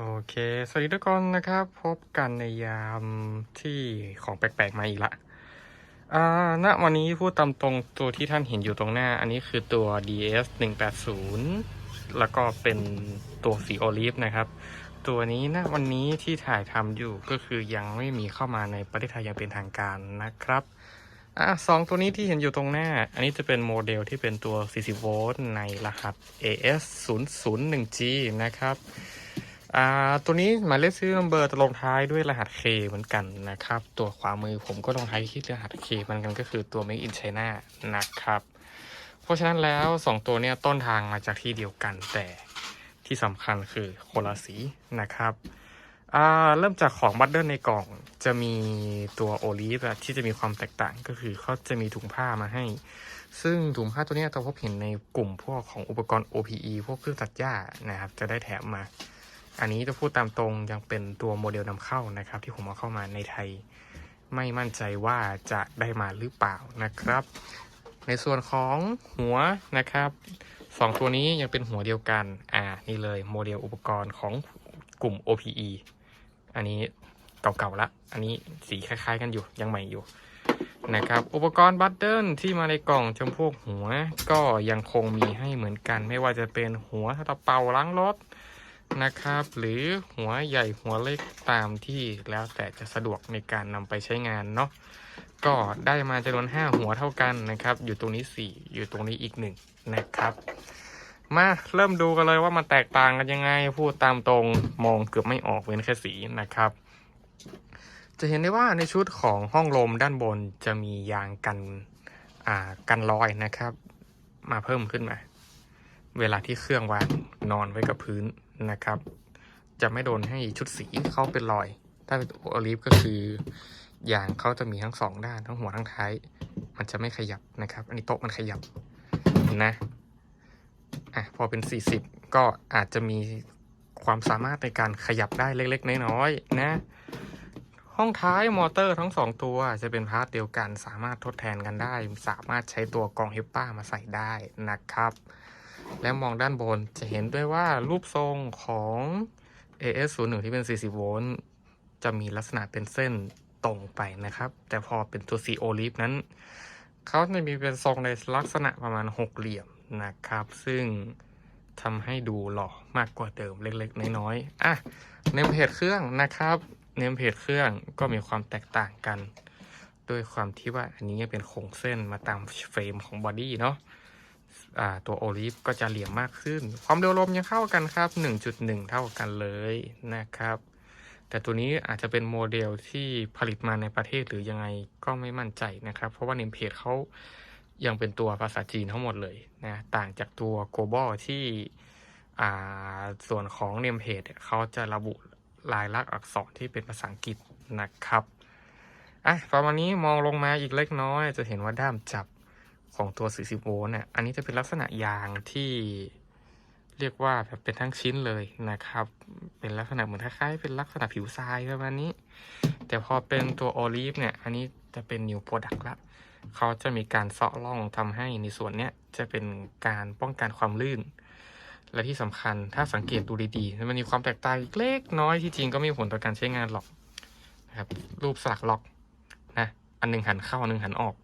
โอเค สวัสดีทุกคนนะครับ พบกันในยามที่ของแปลกๆมาอีกละอ่าณวันนี้พูดตามตรงตัวที่ท่านเห็นอยู่ตรงหน้า อันนี้คือตัว DS 180แล้วก็เป็นตัวสีโอลิฟนะครับ ตัวนี้ณวันนี้ที่ถ่ายทำอยู่ก็คือยังไม่มีเข้ามาในประเทศไทยอย่างเป็นทางการนะครับอะสองตัวนี้ที่เห็นอยู่ตรงหน้า อันนี้จะเป็นโมเดลที่เป็นตัว 40 โวลต์ในรหัส AS 0 0 1 G นะครับ อ่าตัวนี้หมายเลขซื้อนัมเบอร์จะลงท้ายด้วยรหัส K เหมือนกันนะครับ ตัวขวามือผมก็ลงท้ายที่รหัส K เหมือนกันก็คือตัว Make in China นะครับ เพราะฉะนั้นแล้ว 2 ตัวเนี้ยต้นทางมาจากที่เดียวกันแต่ที่สำคัญคือคนละสีนะครับอ่าเริ่มจากของบัตเดิลในกล่องจะมีตัวโอลิฟที่จะมีความแตกต่างก็คือเขาจะมีถุงผ้ามาให้ ซึ่งถุงผ้าตัวนี้เราพบเห็นในกลุ่มพวกของอุปกรณ์ OPE พวกเครื่องตัดหญ้านะครับ จะได้แถมมา อันนี้จะพูดตามตรงยังเป็นตัวโมเดลนำเข้านะครับ ที่ผมเอาเข้ามาในไทย ไม่มั่นใจว่าจะได้มาหรือเปล่านะครับ ในส่วนของหัวนะครับสองตัวนี้ยังเป็นหัวเดียวกัน อ่า นี่เลยโมเดลอุปกรณ์ของกลุ่ม OPE อันนี้เก่าๆละ อันนี้สีคล้ายๆกันอยู่ ยังใหม่อยู่นะครับ อุปกรณ์บัตเดิลที่มาในกล่องจำพวกหัว ก็ยังคงมีให้เหมือนกัน ไม่ว่าจะเป็นหัวตะเปาล้างรถ นะครับ หรือหัวใหญ่หัวเล็กตามที่แล้วแต่จะสะดวกในการนำไปใช้งานเนาะก็ได้มาจำนวน5หัวเท่ากันนะครับ อยู่ตรงนี้ 4 อยู่ตรงนี้อีก1นะครับ มาเริ่มดูกันเลยว่ามันแตกต่างกันยังไง พูดตามตรงมองเกือบไม่ออกเว้นแค่สีนะครับ จะเห็นได้ว่าในชุดของห้องลมด้านบนจะมียางกันอ่ากันรอยนะครับ มาเพิ่มขึ้นมา เวลาที่เครื่องวางนอนไว้กับพื้น นะครับ จะไม่โดนให้ชุดสีเข้าเป็นรอย ถ้าเป็นโอลิฟก็คือยางเขาจะมีทั้งสองด้านทั้งหัวทั้งท้าย มันจะไม่ขยับนะครับ อันนี้โต๊ะมันขยับนะอะพอเป็น 40 ก็อาจจะมีความสามารถในการขยับได้เล็กๆ น้อยๆนะ ห้องท้ายมอเตอร์ทั้งสองตัวจะเป็นพาร์ทเดียวกันสามารถทดแทนกันได้ สามารถใช้ตัวกองเฮปป้ามาใส่ได้นะครับ และมองด้านบนจะเห็นด้วยว่ารูปทรงของ AS01 ที่เป็น 40 โวลต์ จะมีลักษณะเป็นเส้นตรงไปนะครับ แต่พอเป็นตัว CO Leaf นั้น เขาจะมีเป็นทรงในลักษณะประมาณหกเหลี่ยมนะครับ ซึ่งทำให้ดูหล่อมากกว่าเดิมเล็กๆ น้อยๆ อะ เนมเพจเครื่องนะครับ เนมเพจเครื่องก็มีความแตกต่างกัน ด้วยความที่ว่าอันนี้เป็นโครงเส้นมาตามเฟรมของบอดี้เนาะ ตัวโอลิฟก็จะเหลี่ยมมากขึ้น ความเร็วลมยังเข้ากันครับ 1.1 เท่ากันเลยนะครับ แต่ตัวนี้อาจจะเป็นโมเดลที่ผลิตมาในประเทศหรือยังไงก็ไม่มั่นใจนะครับ เพราะว่าเนมเพจเขายังเป็นตัวภาษาจีนทั้งหมดเลยนะ ต่างจากตัว global ที่ส่วนของเนมเพจเขาจะระบุลายลักษณ์อักษรที่เป็นภาษาอังกฤษนะครับอะประมาณนี้มองลงมาอีกเล็กน้อย จะเห็นว่าด้ามจับ ของตัว 40 โวลต์เนี่ย อันนี้จะเป็นลักษณะยางที่เรียกว่าแบบเป็นทั้งชิ้นเลยนะครับ เป็นลักษณะเหมือนคล้ายๆเป็นลักษณะผิวทรายประมาณนี้ แต่พอเป็นตัวโอลิฟเนี่ย อันนี้จะเป็น new product ละ เขาจะมีการเซาะร่องทำให้ในส่วนเนี้ยจะเป็นการป้องกันความลื่น และที่สำคัญถ้าสังเกตดูดีๆ มันมีความแตกต่างเล็กน้อยที่จริงก็ไม่มีผลต่อการใช้งานหรอกนะครับ รูปสลักล็อกนะ อันหนึงหันเข้าอันหนึงหันออก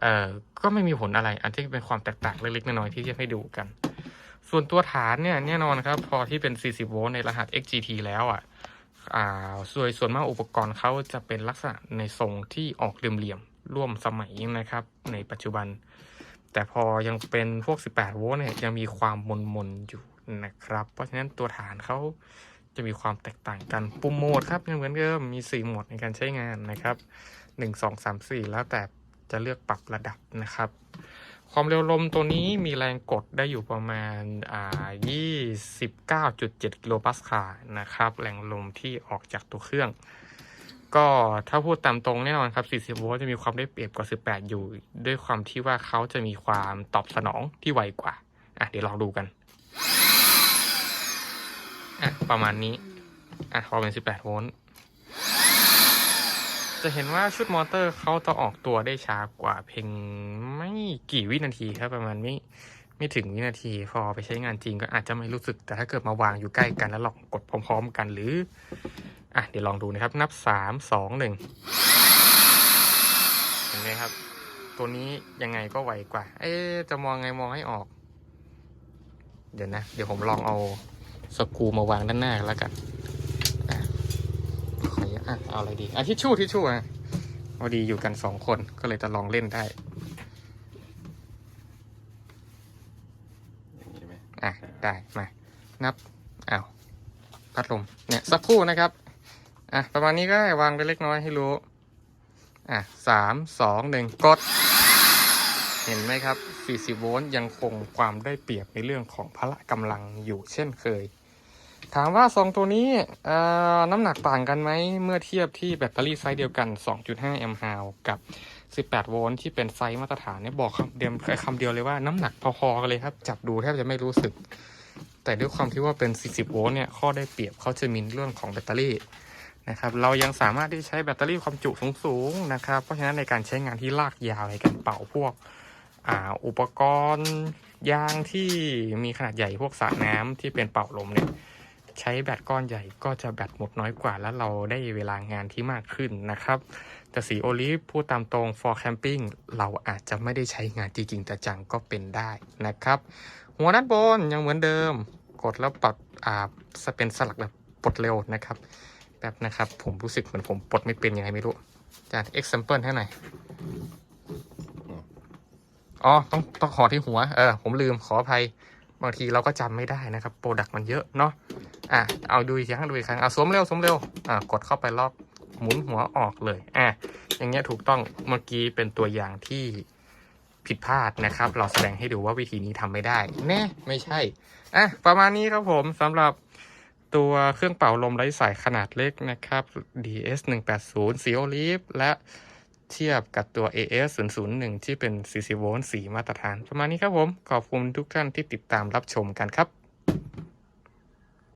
เอ่อก็ไม่มีผลอะไร อันที่เป็นความแตกต่างเล็กๆน้อยๆที่จะให้ดูกัน ส่วนตัวฐานเนี่ยแน่นอนครับ พอที่เป็น 40 โวลต์ในรหัส XGT แล้วอะอ่าส่วนส่วนมากอุปกรณ์เขาจะเป็นลักษณะในทรงที่ออกเหลี่ยมๆร่วมสมัยนะครับ ในปัจจุบัน แต่พอยังเป็นพวก 18 โวลต์เนี่ยยังมีความมนๆอยู่นะครับ เพราะฉะนั้นตัวฐานเขาจะมีความแตกต่างกันปุ่มโหมดครับยังเหมือนเดิมมี 4 โหมดในการใช้งานนะครับ 1 2 3 4 แล้วแต่ จะเลือกปรับระดับนะครับ ความเร็วลมตัวนี้มีแรงกดได้อยู่ประมาณอ่า29.7 กิโลปาสคาลนะครับ แรงลมที่ออกจากตัวเครื่อง ก็ถ้าพูดตามตรงแน่นอนครับ 40 โวลต์จะมีความได้เปรียบกว่า 18 อยู่ ด้วยความที่ว่าเขาจะมีความตอบสนองที่ไวกว่า อะ เดี๋ยวลองดูกันอะประมาณนี้อะพอเป็น 18 โวลต์ จะเห็นว่าชุดมอเตอร์เขาจะออกตัวได้ช้ากว่าเพียงไม่กี่วินาทีครับประมาณไม่ไม่ถึงวินาทีพอไปใช้งานจริงก็อาจจะไม่รู้สึกแต่ถ้าเกิดมาวางอยู่ใกล้กันแล้วลองกดพร้อม ๆ กันหรือ อะเดี๋ยวลองดูนะครับ นับสามสองหนึ่งเห็นไหมครับ ตัวนี้ยังไงก็ไวกว่า เอ๊จะมองไงมองให้ออก เดี๋ยวนะ เดี๋ยวผมลองเอาสกูมาวางด้านหน้าแล้วกัน ออะเอาอะไรดีอะทิชชู่ทิชชู่อะพอดีอยู่กันสองคนก็เลยจะลองเล่นได้อย่างนี้ได้ไหมอะได้มานับอ้าวพัดลมเนี่ยสักครู่นะครับอะประมาณนี้ก็ได้วางไปเล็กน้อยให้รู้อะสามสองหนึ่งกด เห็นไหมครับ 40 โวลต์ยังคงความได้เปรียบในเรื่องของพละกำลังอยู่เช่นเคย ถามว่าสองตัวนี้น้ำหนักต่างกันไหม เมื่อเทียบที่แบตเตอรี่ไซส์เดียวกัน 2.5 แอมป์ฮาวกับ 18 โวลต์ที่เป็นไซส์มาตรฐานเนี่ยบอกคำเดียวคำเดียวเลยว่าน้ำหนักพอๆกันเลยครับ จับดูแทบจะไม่รู้สึก แต่ด้วยความที่ว่าเป็น 40 โวลต์เนี่ย ข้อได้เปรียบเขาจะมีเรื่องของแบตเตอรี่นะครับ เรายังสามารถที่ใช้แบตเตอรี่ความจุสูงๆนะครับ เพราะฉะนั้นในการใช้งานที่ลากยาวในการเป่าพวกอุปกรณ์ยางที่มีขนาดใหญ่พวกสระน้ำที่เป็นเป่าลมเนี่ย ใช้แบตก้อนใหญ่ก็จะแบตหมดน้อยกว่า แล้วเราได้เวลางานที่มากขึ้นนะครับ แต่สีโอลิฟพูดตามตรง for camping เราอาจจะไม่ได้ใช้งานจริงๆแต่จังก็เป็นได้นะครับ หัวด้านบนยังเหมือนเดิม กดแล้วปรับอ่าจะเป็นสลักแบบปลดเร็วนะครับแบบนะครับ ผมรู้สึกเหมือนผมปลดไม่เป็นยังไงไม่รู้จะ example ให้หน่อยอ๋อต้องต้องขอที่หัว เออ ผมลืมขออภัย บางทีเราก็จำไม่ได้นะครับโปรดักต์มันเยอะเนาะอะเอาดูอีกครั้งดูอีกครั้งเอาสวมเร็วสวมเร็วอะกดเข้าไปล็อกหมุนหัวออกเลยอะอย่างเงี้ยถูกต้องเมื่อกี้เป็นตัวอย่างที่ผิดพลาดนะครับ เราแสดงให้ดูว่าวิธีนี้ทำไม่ได้แน่ไม่ใช่อะประมาณนี้ครับผมสำหรับตัวเครื่องเป่าลมไร้สายขนาดเล็กนะครับ DS 180 c o l i f และ เทียบกับตัว AS 001ที่เป็น 40 โวลต์สีมาตรฐาน ประมาณนี้ครับผม ขอบคุณทุกท่านที่ติดตามรับชมกันครับ